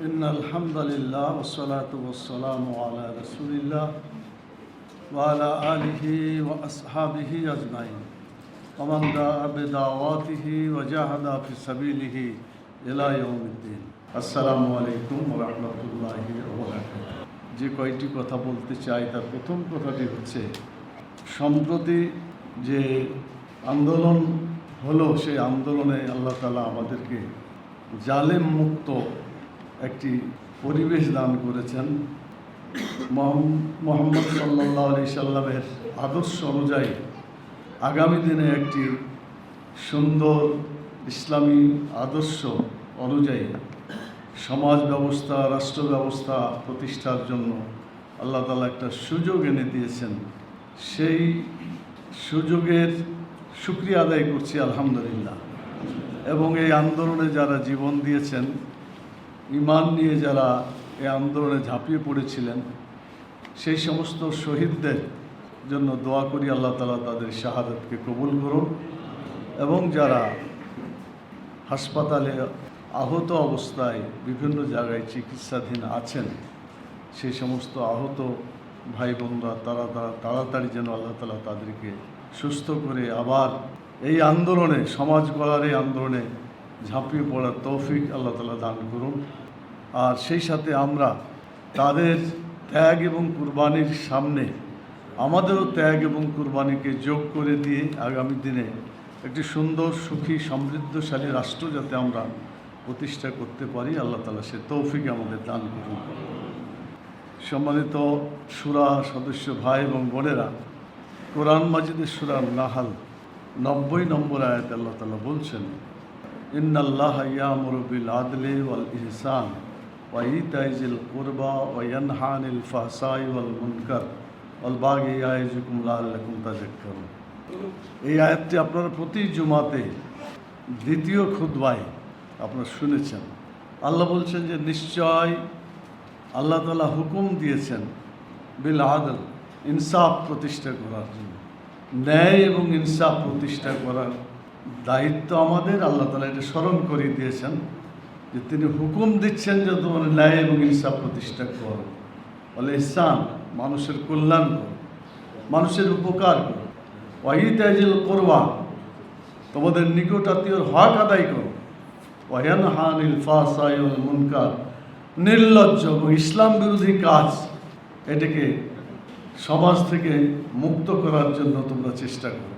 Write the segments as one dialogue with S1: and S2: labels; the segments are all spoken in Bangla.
S1: إن الحمد لله والصلاة والسلام على رسول الله وعلى آله وأصحابه أجمعين ومن دعا بدعواته وجاهد في سبيله إلى يوم الدين السلام عليكم ورحمة الله وبركاته যে কয়টি কথা বলতে চাই তার প্রথম কথাটি হচ্ছে সম্প্রতি যে আন্দোলন হলো সেই আন্দোলনে আল্লাহ তালা আমাদেরকে জালেম মুক্ত একটি পরিবেশ দান করেছেন। মোহাম্মদ সাল্লাহ আলি সাল্লামের আদর্শ অনুযায়ী আগামী দিনে একটি সুন্দর ইসলামী আদর্শ অনুযায়ী সমাজ ব্যবস্থা, রাষ্ট্র ব্যবস্থা প্রতিষ্ঠার জন্য আল্লাহ তালা একটা সুযোগ এনে দিয়েছেন। সেই সুযোগের সুক্রিয়া আদায় করছি, আলহামদুলিল্লাহ। এবং এই আন্দোলনে যারা জীবন দিয়েছেন ইমান নিয়ে যারা এই আন্দোলনে ঝাঁপিয়ে পড়েছিলেন, সেই সমস্ত শহীদদের জন্য দোয়া করি আল্লাহ তালা তাদের শাহাদতকে কবুল করুন এবং যারা হাসপাতালে আহত অবস্থায় বিভিন্ন জায়গায় চিকিৎসাধীন আছেন সেই সমস্ত আহত ভাই বোনরা তারা তারা তাড়াতাড়ি যেন আল্লাহ তালা তাদেরকে সুস্থ করে আবার এই আন্দোলনে, সমাজ গড়ার এই আন্দোলনে ঝাঁপিয়ে পড়ার তৌফিক আল্লাহ তালা দান করুন। আর সেই সাথে আমরা তাদের ত্যাগ এবং কুরবানির সামনে আমাদেরও ত্যাগ এবং কুরবানিকে যোগ করে দিয়ে আগামী দিনে একটি সুন্দর, সুখী, সমৃদ্ধশালী রাষ্ট্র যাতে আমরা প্রতিষ্ঠা করতে পারি, আল্লাহ তালা সে তৌফিক আমাদের দান করুন। সম্মানিত সুরা সদস্য ভাই এবং বোনেরা, কোরআন মাজিদের সুরার নাহাল নব্বই নম্বর আয়াত আল্লাহ তালা বলছেন, ইন্নাল্লাহ ইয়ামুরু বিল আদলি ওয়াল ইহসান। ওয়া ইতাইজিল কুরবা ওয়া ইয়ানহা আনিল ফাহশাই ওয়াল মুনকার ওয়াল বাগি ইয়াইজুকুম লাআল্লাকুম তাযাক্কারুন এই আয়াতটি আপনারা প্রতি জুমাতে দ্বিতীয় খুতবায় আপনারা শুনেছেন। আল্লাহ বলছেন যে, নিশ্চয় আল্লাহ তালা হুকুম দিয়েছেন বিল আদল, ইনসাফ প্রতিষ্ঠা করার জন্য। ন্যায় এবং ইনসাফ প্রতিষ্ঠা করার দায়িত্ব আমাদের। আল্লাহ তালা এটা স্মরণ করিয়ে দিয়েছেন। যে তিনি হুকুম দিচ্ছেন যে তোমার ন্যায় এবং ইনসাফ প্রতিষ্ঠা করো। বলে ইসান মানুষের কল্যাণ করো, মানুষের উপকার করো। ওয়াহিদাজিল করবা, তোমাদের নিকট আত্মীয়র হক আদায় করো। ওয়ান হানিল ফাসাইল মুনকার, নির্লজ্জ এবং ইসলাম বিরোধী কাজ, এটাকে সমাজ থেকে মুক্ত করার জন্য তোমরা চেষ্টা করো।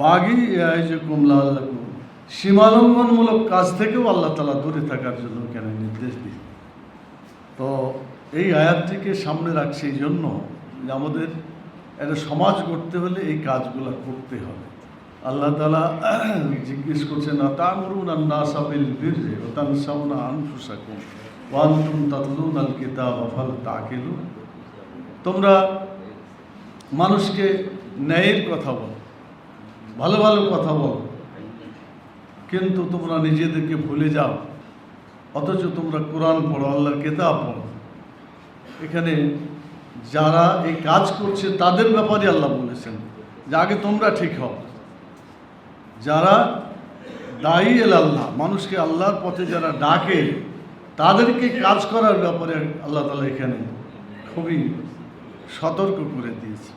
S1: বাগি আয়োজকুম লাল্লাকুম সীমালঙ্ঘনমূলক কাজ থেকেও আল্লাহ তালা দূরে থাকার জন্য কেন নির্দেশ দিই তো এই আয়াতটিকে সামনে রাখছি এই জন্য যে আমাদের একটা সমাজ করতে হলে এই কাজগুলো করতে হবে। আল্লাহ তালা জিজ্ঞেস করছেন তামরুন আন্না সাবিল বীররে ও তান সামনা আনফুসাকুম ওয়ান্তুম তাতলুন আল কিতাব আফাল তাকিলু তোমরা মানুষকে ন্যায়ের কথা বলো, ভালো ভালো কথা বলো কিন্তু তোমরা নিজেদেরকে ভুলে যাও। অথচ তোমরা কোরআন পড়ো, আল্লাহর কেতাব পড়ো। এখানে যারা এই কাজ করছে, তাদের ব্যাপারে আল্লাহ বলেছেন যে আগে তোমরা ঠিক হও। যারা দায়ী এল আল্লাহ, মানুষকে আল্লাহর পথে যারা ডাকে, তাদেরকে কাজ করার ব্যাপারে আল্লাহ তালা এখানে খুবই সতর্ক করে দিয়েছে।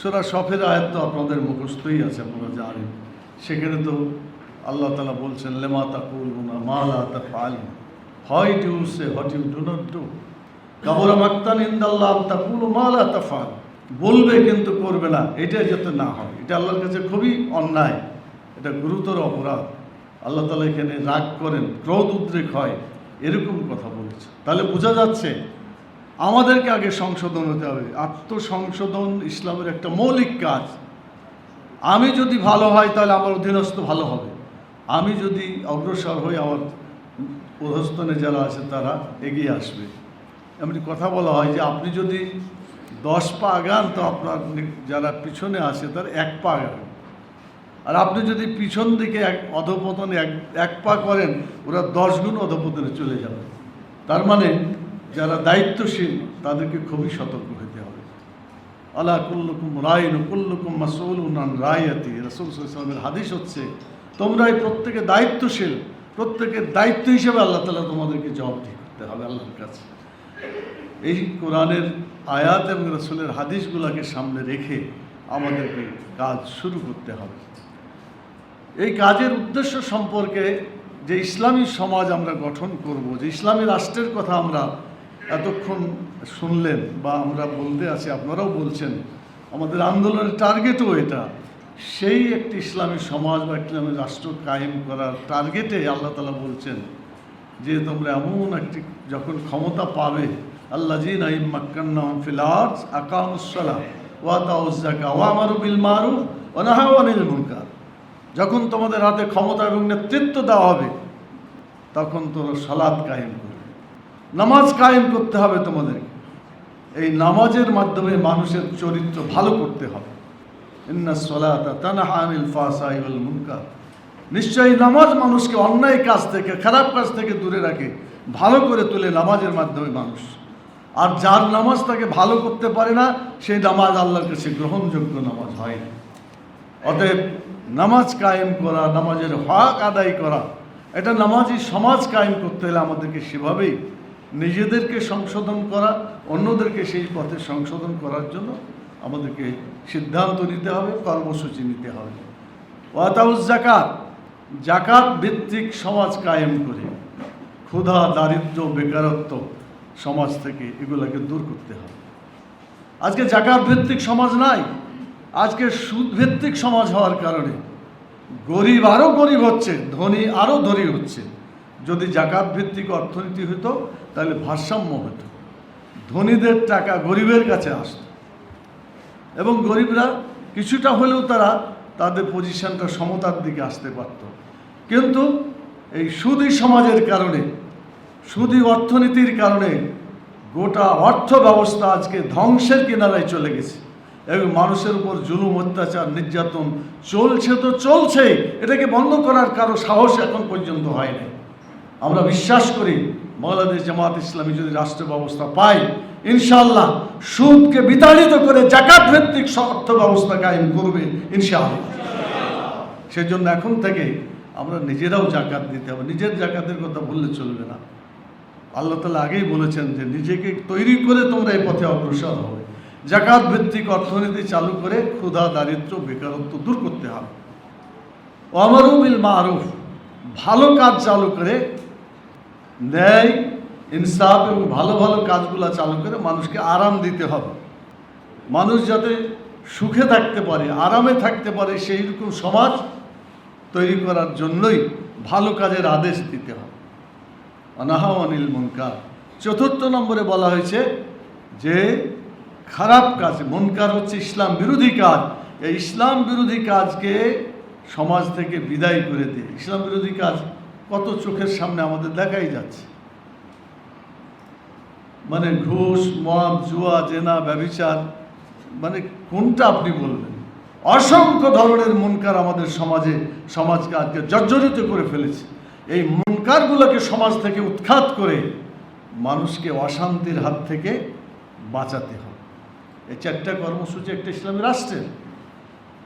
S1: সোরা সফের আয়াত তো আপনাদের মুখস্থই আছে আপনারা জানেন সেখানে তো আল্লাহ তালা বলছেন, লেমা তা না মালা তা ফাল হয় do say you do not do কাবরা মাক্তান ইন্দাল্লাহ তা কুলু মালা তা ফাল বলবে কিন্তু করবে না এটা যাতে না হয়। এটা আল্লাহর কাছে খুবই অন্যায়, এটা গুরুতর অপরাধ। আল্লাহ তালা এখানে রাগ করেন, ক্রোধ উদ্রেক হয়, এরকম কথা বলেছে। তাহলে বোঝা যাচ্ছে, আমাদেরকে আগে সংশোধন হতে হবে। আত্মসংশোধন ইসলামের একটা মৌলিক কাজ। আমি যদি ভালো হয়, তাহলে আমার অধীনস্থ ভালো হবে। আমি যদি অগ্রসর হই আমার অধস্তনে যারা আছে তারা এগিয়ে আসবে। এমনি কথা বলা হয় যে আপনি যদি দশ পা আগান তো আপনার যারা পিছনে আসে তার এক পা আগান। আর আপনি যদি পিছন দিকে এক অধপতনে এক এক পা করেন, ওরা দশ গুণ অধপতনে চলে যাবে। তার মানে যারা দায়িত্বশীল, তাদেরকে খুবই সতর্ক হতে হবে। আল্লাহ কুল্লুকুম রায়ন, কুল্লুকুম মাসুল উনান রায়াতি। রসুল সাল্লামের হাদিস হচ্ছে তোমরা এই প্রত্যেকে দায়িত্বশীল প্রত্যেকের দায়িত্ব হিসেবে আল্লাহ তালা তোমাদেরকে জবাব দিবে করতে হবে আল্লাহর কাছে। এই কোরআনের আয়াত এবং রসুলের হাদিসগুলোকে সামনে রেখে আমাদেরকে কাজ শুরু করতে হবে। এই কাজের উদ্দেশ্য সম্পর্কে যে ইসলামী সমাজ আমরা গঠন করব, যে ইসলামী রাষ্ট্রের কথা আমরা এতক্ষণ শুনলেন বা আমরা বলতে আছি, আপনারাও বলছেন, আমাদের আন্দোলনের টার্গেটও এটা। সেই একটি ইসলামী সমাজ বা ইসলামী রাষ্ট্র কায়েম করার টার্গেটে আল্লাহ তালা বলছেন যে তোমরা এমন একটি যখন ক্ষমতা পাবে আল্লাহ জি নাইম মাক্কান্না ফিলার্স আকামুসলা ওয়া তাউজাকা ওয়া আমারু বিল মারুফ ওয়া নাহাউ আনিল মুনকার। যখন তোমাদের হাতে ক্ষমতা এবং নেতৃত্ব দেওয়া হবে, তখন তোমরা সালাদ কায়েম করবে। নামাজ কায়েম করতে হবে তোমাদেরকে। এই নামাজের মাধ্যমে মানুষের চরিত্র ভালো করতে হবে। নিশ্চয়ই নামাজ মানুষকে অন্যায় কাজ থেকে, খারাপ কাজ থেকে দূরে রাখে, ভালো করে তোলে নামাজের মাধ্যমে মানুষ। আর যার নামাজ তাকে ভালো করতে পারে না, সেই নামাজ আল্লাহর কাছে গ্রহণযোগ্য নামাজ হয় না। অতএব নামাজ কায়েম করা, নামাজের হক আদায় করা, এটা নামাজি সমাজ কায়েম করতে হলে আমাদেরকে সেভাবেই নিজেদেরকে সংশোধন করা, অন্যদেরকে সেই পথে সংশোধন করার জন্য আমাদেরকে সিদ্ধান্ত নিতে হবে, কর্মসূচি নিতে হবে। ওয়াতাউজ জাকাত জাকাত ভিত্তিক সমাজ কায়েম করে, ক্ষুধা, দারিদ্র, বেকারত্ব সমাজ থেকে এগুলোকে দূর করতে হবে। আজকে জাকাত ভিত্তিক সমাজ নাই, আজকে সুদ ভিত্তিক সমাজ হওয়ার কারণে গরিব আরও গরিব হচ্ছে, ধনী আরও ধনী হচ্ছে। যদি জাকাত ভিত্তিক অর্থনীতি হতো তাহলে ভারসাম্য হতো ধনীদের টাকা গরিবের কাছে আসতো। এবং গরিবরা কিছুটা হলেও তারা তাদের পজিশনটা সমতার দিকে আসতে পারত। কিন্তু এই সুদী সমাজের কারণে, সুদী অর্থনীতির কারণে গোটা অর্থ ব্যবস্থা আজকে ধ্বংসের কিনারায় চলে গেছে এবং মানুষের উপর জুলুম, অত্যাচার, নির্যাতন চলছে তো চলছে এটাকে বন্ধ করার কারও সাহস এখন পর্যন্ত হয়নি আমরা বিশ্বাস করি, বাংলাদেশ জামাত ইসলামী যদি রাষ্ট্র ব্যবস্থা পাই ইনশাআল্লাহ সুদকে বিতাড়িত করে জাকাত ভিত্তিক অর্থ ব্যবস্থা কায়েম করবে, ইনশাআল্লাহ। সেজন্য এখন থেকে আমরা নিজেরাও জাকাত দিতে হবে। নিজের জাকাতের কথা বললে চলবে না। আল্লাহ তালা আগেই বলেছেন যে নিজেকে তৈরি করে তোমরা এই পথে অগ্রসর হবে। জাকাত ভিত্তিক অর্থনীতি চালু করে ক্ষুধা দারিদ্র বেকারত্ব দূর করতে হবে। অমরুবিল মারুফ, ভালো কাজ চালু করে ন্যায় ইনসাফ এবং ভালো ভালো কাজগুলো চালু করে মানুষকে আরাম দিতে হবে। মানুষ যাতে সুখে থাকতে পারে, আরামে থাকতে পারে, সেই রকম সমাজ তৈরি করার জন্যই ভালো কাজের আদেশ দিতে হবে। অনাহা অনিল মনকার। চতুর্থ নম্বরে বলা হয়েছে যে, খারাপ কাজ, মনকার হচ্ছে ইসলাম বিরোধী কাজ। এই ইসলাম বিরোধী কাজকে সমাজ থেকে বিদায় করে দিয়ে। ইসলাম বিরোধী কাজ কত চোখের সামনে আমাদের দেখাই যাচ্ছে। মানে ঘুষ, মদ, জুয়া, জেনা ব্যবিচার মানে কোনটা আপনি বলবেন অসংখ্য ধরনের মুনকার আমাদের সমাজে, সমাজকে আজকে জর্জরিত করে ফেলেছে। এই মুনকারগুলোকে সমাজ থেকে উৎখাত করে মানুষকে অশান্তির হাত থেকে বাঁচাতে হবে। এই চারটা কর্মসূচি একটা ইসলামী রাষ্ট্রের।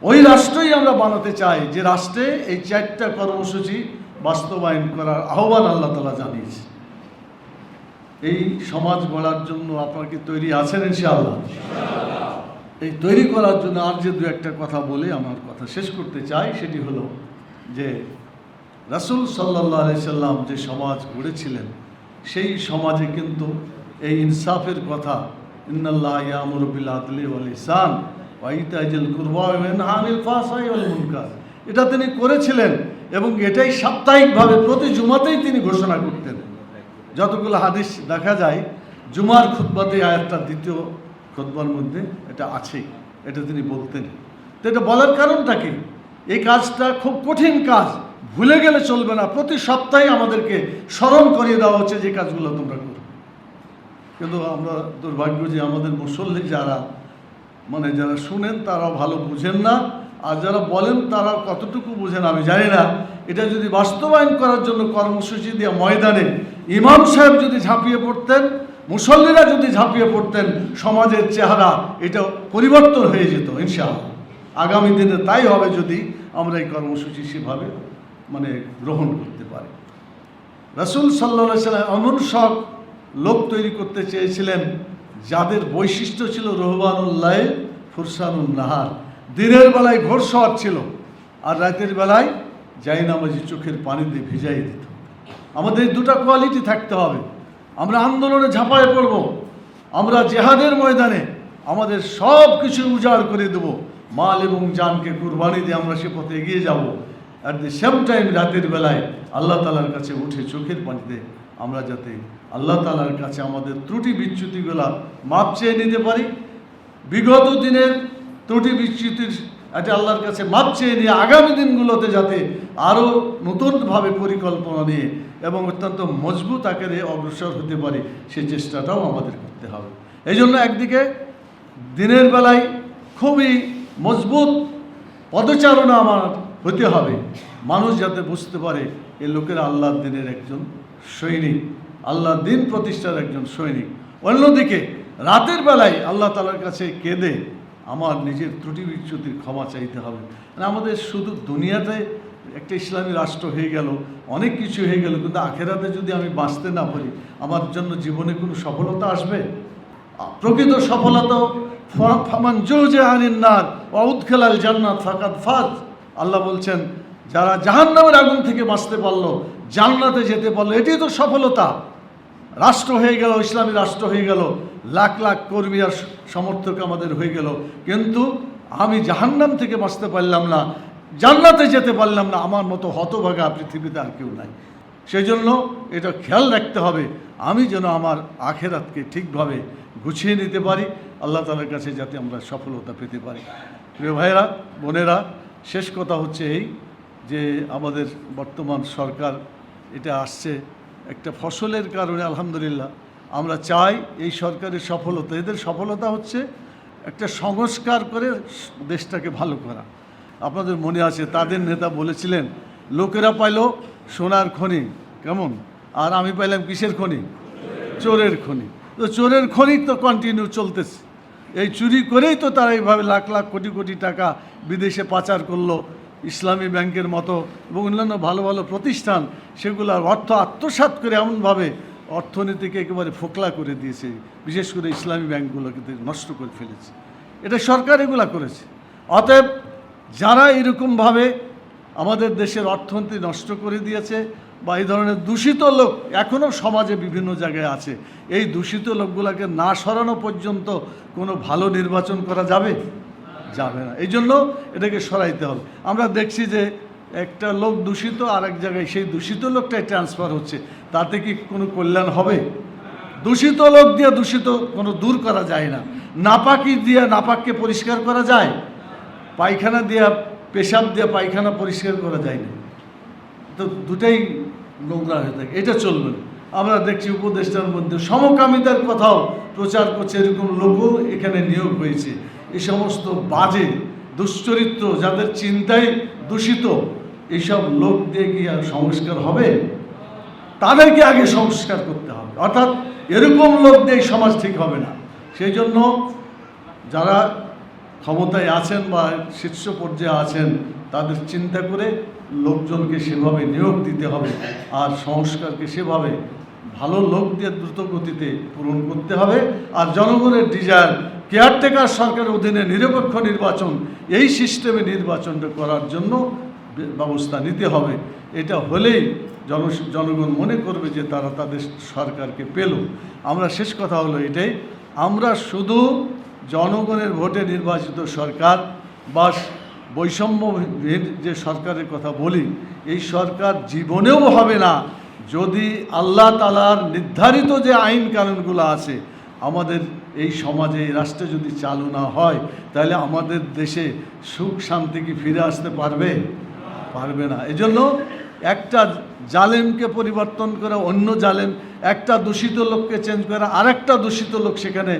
S1: ওই রাষ্ট্রই আমরা বানাতে চাই যে রাষ্ট্রে এই চারটা কর্মসূচি বাস্তবায়ন করার আহ্বান আল্লাহ তালা জানিয়েছে। এই সমাজ গড়ার জন্য আপনার কি তৈরি আছেন ইনশাআল্লাহ? এই তৈরি করার জন্য আর যে দু একটা কথা বলে আমার কথা শেষ করতে চাই, সেটি হলো যে রাসুল সাল্লাহ সাল্লাম যে সমাজ গড়েছিলেন, সেই সমাজে কিন্তু এই ইনসাফের কথা, ইন্নাল্লাহ ইয়ামুর বিল আদলি ওয়াল ইসান ওয়াইতাজিল কুরবা আনিল এটা তিনি করেছিলেন এবং এটাই সাপ্তাহিকভাবে প্রতি জুমাতেই তিনি ঘোষণা করতেন। যতগুলো হাদিস দেখা যায়, জুমার খুতবাতে আয়াতটা দ্বিতীয় খুতবার মধ্যে এটা আছেই এটা তিনি বলতেন। তো এটা বলার কারণটা কি? এই কাজটা খুব কঠিন কাজ, ভুলে গেলে চলবে না, প্রতি সপ্তাহে আমাদেরকে স্মরণ করিয়ে দেওয়া হচ্ছে যে কাজগুলো তোমরা করো। কিন্তু আমরা দুর্ভাগ্য যে আমাদের মুসল্লি যারা মানে যারা শুনেন তারা ভালো বুঝেন না, আর যারা বলেন তারা কতটুকু বুঝেন আমি জানি না। এটা যদি বাস্তবায়ন করার জন্য কর্মসূচি দিয়ে ময়দানে ইমাম সাহেব যদি ঝাঁপিয়ে পড়তেন, মুসল্লিরা যদি ঝাঁপিয়ে পড়তেন, সমাজের চেহারা এটা পরিবর্তন হয়ে যেত, ইনশাআল্লাহ। আগামী দিনে তাই হবে যদি আমরা এই কর্মসূচি সেভাবে মানে গ্রহণ করতে পারি। রাসুল সাল্লা সাল্লাম এমন সব লোক তৈরি করতে চেয়েছিলেন, যাদের বৈশিষ্ট্য ছিল রহবানুল্লাহ ফুরসানুল নাহার। দিনের বেলায় ঘোরসওয়ার ছিল, আর রাতের বেলায় যাই নামাজি চোখের পানি দিয়ে ভিজাই দিত। আমাদের দুটা কোয়ালিটি থাকতে হবে। আমরা আন্দোলনে ঝাঁপায় পড়ব। আমরা জেহাদের ময়দানে আমাদের সব কিছু উজাড় করে দেব। মাল এবং জানকে কুরবানি দিয়ে আমরা সে পথে এগিয়ে যাব। অ্যাট দি সেম টাইম রাতের বেলায় আল্লাহ তালার কাছে উঠে চোখের পানিতে আমরা যাতে আল্লাহ তালার কাছে আমাদের ত্রুটি বিচ্যুতিগুলা মাপ চেয়ে নিতে পারি। বিগত দিনের ত্রুটি বিচ্যুতির একটা আল্লাহর কাছে মাপ চেয়ে নিয়ে আগামী দিনগুলোতে যাতে আরও নতুনভাবে পরিকল্পনা নিয়ে এবং অত্যন্ত মজবুত আকারে অগ্রসর হতে পারি সেই চেষ্টাটাও আমাদের করতে হবে। এই জন্য একদিকে দিনের বেলায় খুবই মজবুত পদচারণা আমার হতে হবে। মানুষ যাতে বুঝতে পারে এ লোকের আল্লাহর দিনের একজন সৈনিক আল্লাহর দিন প্রতিষ্ঠার একজন সৈনিক। অন্যদিকে রাতের বেলায় আল্লাহ তালার কাছে কেঁদে আমার নিজের ত্রুটি বিচ্যুতির ক্ষমা চাইতে হবে। মানে আমাদের শুধু দুনিয়াতে একটা ইসলামী রাষ্ট্র হয়ে গেল, অনেক কিছু হয়ে গেল, কিন্তু আখেরাতে যদি আমি বাঁচতে না পারি, আমার জন্য জীবনে কোনো সফলতা আসবে? প্রকৃত সফলতা ফামান জোজে আনিন্নার অউদ খেলাল জান্নাত ফাকাত ফাজ। আল্লাহ বলছেন, যারা জাহান্নামের আগুন থেকে বাঁচতে পারল, জান্নাতে যেতে পারল, এটাই তো সফলতা। রাষ্ট্র হয়ে গেল, ইসলামী রাষ্ট্র হয়ে গেল, লাখ লাখ কর্মী আর সমর্থক আমাদের হয়ে গেল, কিন্তু আমি জাহান্নাম থেকে বাঁচতে পারলাম না জান্নাতে যেতে পারলাম না, আমার মতো হতভাগা পৃথিবীতে আর কেউ নাই। সেই জন্য এটা খেয়াল রাখতে হবে, আমি যেন আমার আখেরাতকে ঠিকভাবে গুছিয়ে নিতে পারি, আল্লাহ তালার কাছে যাতে আমরা সফলতা পেতে পারি। প্রিয় ভাইয়েরা, বোনেরা, শেষ কথা হচ্ছে এই যে আমাদের বর্তমান সরকার এটা আসছে একটা ফসলের কারণে, আলহামদুলিল্লাহ। আমরা চাই এই সরকারের সফলতা, এদের সফলতা হচ্ছে একটা সংস্কার করে দেশটাকে ভালো করা। আপনাদের মনে আছে, তাদের নেতা বলেছিলেন, লোকেরা পাইল সোনার খনি। কেমন? আর আমি পাইলাম কিসের খনি? চোরের খনি। তো চোরের খনি তো কন্টিনিউ চলতেছে। এই চুরি করেই তো তারা এইভাবে লাখ লাখ কোটি কোটি টাকা বিদেশে পাচার করল ইসলামী ব্যাংকের মতো এবং অন্যান্য ভালো ভালো প্রতিষ্ঠান, সেগুলোর অর্থ আত্মসাৎ করে এমনভাবে অর্থনীতিকে একেবারে ফোকলা করে দিয়েছে, বিশেষ করে ইসলামী ব্যাংকগুলোকে নষ্ট করে ফেলেছে। এটা সরকার এগুলা করেছে। অতএব যারা এরকমভাবে আমাদের দেশের অর্থনীতি নষ্ট করে দিয়েছে বা এই ধরনের দূষিত লোক এখনও সমাজে বিভিন্ন জায়গায় আছে, এই দূষিত লোকগুলোকে না সরানো পর্যন্ত কোনো ভালো নির্বাচন করা যাবে? যাবে না। এই জন্য এটাকে সরাইতে হবে। আমরা দেখছি যে একটা লোক দূষিত আর এক জায়গায় সেই দূষিত লোকটাই ট্রান্সফার হচ্ছে। তাতে কি কোনো কল্যাণ হবে? দূষিত লোক দিয়ে দূষিত কোনো দূর করা যায় না। নাপাকি দিয়ে নাপাককে পরিষ্কার করা যায়? পায়খানা দিয়া, পেশাব দিয়ে পায়খানা পরিষ্কার করা যায় না। তো দুটাই নোংরা হয়ে থাকে, এটা চলবে না। আমরা দেখছি উপদেষ্টার মধ্যে সমকামিতার কথাও প্রচার করছে, এরকম লোকও এখানে নিয়োগ হয়েছে। এই সমস্ত বাজে দুশ্চরিত্র যাদের চিন্তায় দূষিত এইসব লোক দিয়ে কি আর সংস্কার হবে? তাদেরকে আগে সংস্কার করতে হবে। অর্থাৎ এরকম লোক দিয়ে সমাজ ঠিক হবে না। সেই জন্য যারা ক্ষমতায় আছেন বা শীর্ষ পর্যায়ে আছেন, তাদের চিন্তা করে লোকজনকে সেভাবে নিয়োগ দিতে হবে আর সংস্কারকে সেভাবে ভালো লোক দিয়ে দ্রুত গতিতে পূরণ করতে হবে। আর জনগণের ডিজায়ার, কেয়ারটেকার সরকারের অধীনে নিরপেক্ষ নির্বাচন, এই সিস্টেমে নির্বাচনটা করার জন্য ব্যবস্থা নিতে হবে। এটা হলেই জন জনগণ মনে করবে যে তারা তাদের সরকারকে পেল। আমরা শেষ কথা হলো এটাই। আমরা শুধু জনগণের ভোটে নির্বাচিত সরকার বা বৈষম্যহীন যে সরকারের কথা বলি, এই সরকার জীবনেও হবে না। যদি আল্লাহ তালার নির্ধারিত যে আইন কানুনগুলো আছে, আমাদের এই সমাজে, এই রাষ্ট্রে যদি চালু না হয়, তাহলে আমাদের দেশে সুখ শান্তি কি ফিরে আসতে পারবে? পারবে না। এজন্য একটা জালেমকে পরিবর্তন করে অন্য জালেম, একটা দূষিত লোককে চেঞ্জ করে আরেকটা দূষিত লোক সেখানে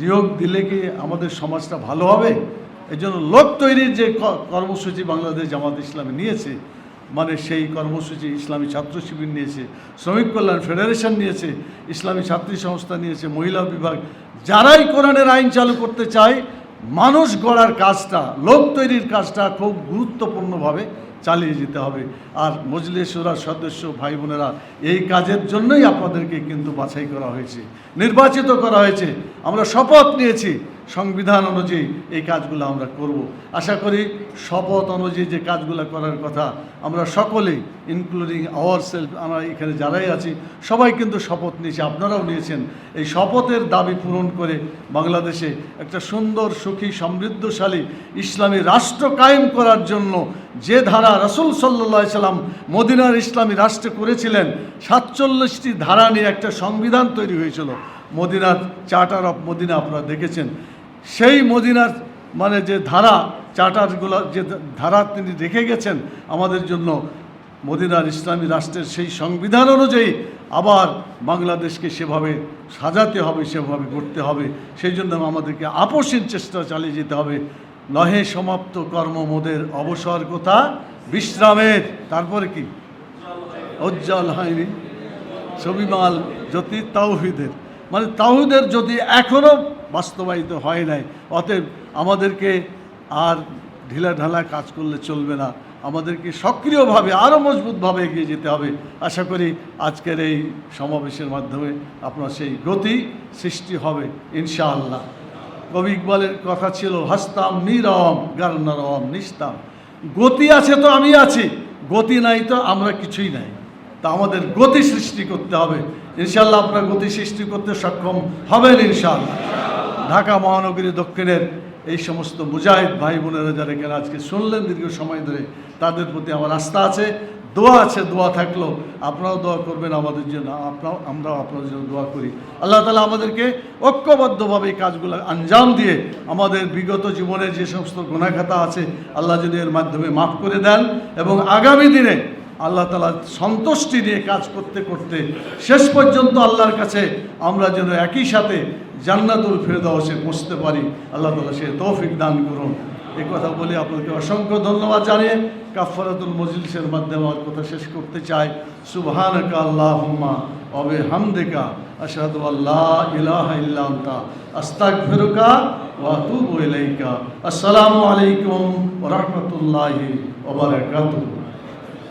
S1: নিয়োগ দিলে কি আমাদের সমাজটা ভালো হবে? এই জন্য লোক তৈরির যে কর্মসূচি বাংলাদেশ জামাত ইসলামে নিয়েছে মানে সেই কর্মসূচি ইসলামী ছাত্র শিবির নিয়েছে, শ্রমিক কল্যাণ ফেডারেশন নিয়েছে, ইসলামী ছাত্রী সংস্থা নিয়েছে, মহিলা বিভাগ, যারাই কোরআনের আইন চালু করতে চায়, মানুষ গড়ার কাজটা, লোক তৈরির কাজটা খুব গুরুত্বপূর্ণভাবে চালিয়ে যেতে হবে। আর মজলেশ্বরার সদস্য ভাই বোনেরা, এই কাজের জন্যই আপনাদেরকে কিন্তু বাছাই করা হয়েছে, নির্বাচিত করা হয়েছে। আমরা শপথ নিয়েছি। সংবিধান অনুযায়ী এই কাজগুলো আমরা করব। আশা করি শপথ অনুযায়ী যে কাজগুলো করার কথা আমরা সকলেই ইনক্লুডিং আওয়ার সেলফ আমরা এখানে যারাই আছি, সবাই কিন্তু শপথ নিয়েছি, আপনারাও নিয়েছেন। এই শপথের দাবি পূরণ করে বাংলাদেশে একটা সুন্দর, সুখী, সমৃদ্ধশালী ইসলামী রাষ্ট্র কায়েম করার জন্য যে ধারা রসুল সাল্লা সাল্লাম মদিনার ইসলামী রাষ্ট্র করেছিলেন, সাতচল্লিশটি ধারা নিয়ে একটা সংবিধান তৈরি হয়েছিল। মদিনার চার্টার অফ মদিনা আপনারা দেখেছেন। সেই মদিনার মানে যে ধারা, চার্টারগুলো, যে ধারা তিনি রেখে গেছেন আমাদের জন্য, মদিনার ইসলামী রাষ্ট্রের সেই সংবিধান অনুযায়ী আবার বাংলাদেশকে সেভাবে সাজাতে হবে, সেভাবে করতে হবে। সেই জন্য আমাদেরকে আপসীন চেষ্টা চালিয়ে যেতে হবে। নহে সমাপ্ত কর্মমোদের অবসর কথা, বিশ্রামের, তারপরে কি? উজ্জ্বল হয়নি। ছবিমাল জ্যোতি, তাওহিদের। মানে তাওহিদের যদি এখনও বাস্তবায়িত হয় নাই। অতএব আমাদেরকে আর ঢিলা ঢালা কাজ করলে চলবে না। আমাদেরকে সক্রিয়ভাবে আরও মজবুতভাবে এগিয়ে যেতে হবে। আশা করি আজকের এই সমাবেশের মাধ্যমে আপনার সেই গতি সৃষ্টি হবে, ইনশাআল্লাহ। কবি ইকবালের কথা ছিল, হাসতাম নিরম গার্নারম নিস্তাম। গতি আছে তো আমি আছি, গতি নাই তো আমরা কিছুই নাই। তা আমাদের গতি সৃষ্টি করতে হবে। ইনশাল্লাহ আপনার গতি সৃষ্টি করতে সক্ষম হবেন ইনশাল্লাহ ঢাকা মহানগরী দক্ষিণের এই সমস্ত মুজাহিদ ভাই বোনেরা যারা এখানে আজকে শুনলেন দীর্ঘ সময় ধরে, তাদের প্রতি আমার আস্থা আছে। দোয়া আছে, দোয়া থাকল। আপনারাও দোয়া করবেন আমাদের জন্য। আপনারাও, আমরাও আপনাদের জন্য দোয়া করি। আল্লাহ তালা আমাদেরকে ঐক্যবদ্ধভাবে এই কাজগুলো আঞ্জাম দিয়ে আমাদের বিগত জীবনের যে সমস্ত গুণাখাতা আছে, আল্লাহ যদি এর মাধ্যমে মাফ করে দেন এবং আগামী দিনে আল্লাহ তালা সন্তুষ্টি নিয়ে কাজ করতে করতে শেষ পর্যন্ত আল্লাহর কাছে আমরা যেন একই সাথে জান্নাতুল ফেরদাউসে পৌঁছতে পারি, আল্লাহ তালা সে তৌফিক দান করুন। এই কথা বলে আপনাকে অসংখ্য ধন্যবাদ জানিয়ে কাফারাতুল মজলিসের মাধ্যমে আমার কথা শেষ করতে চাই। সুবহানাকা আল্লাহুম্মা অবে হামদেকা আশহাদু আল্লাহ ইলাহা ইল্লা আনতা, আস্তাগফিরুকা ওয়া ইলাইকা। আসসালামু আলাইকুম ওয়া রাহমাতুল্লাহি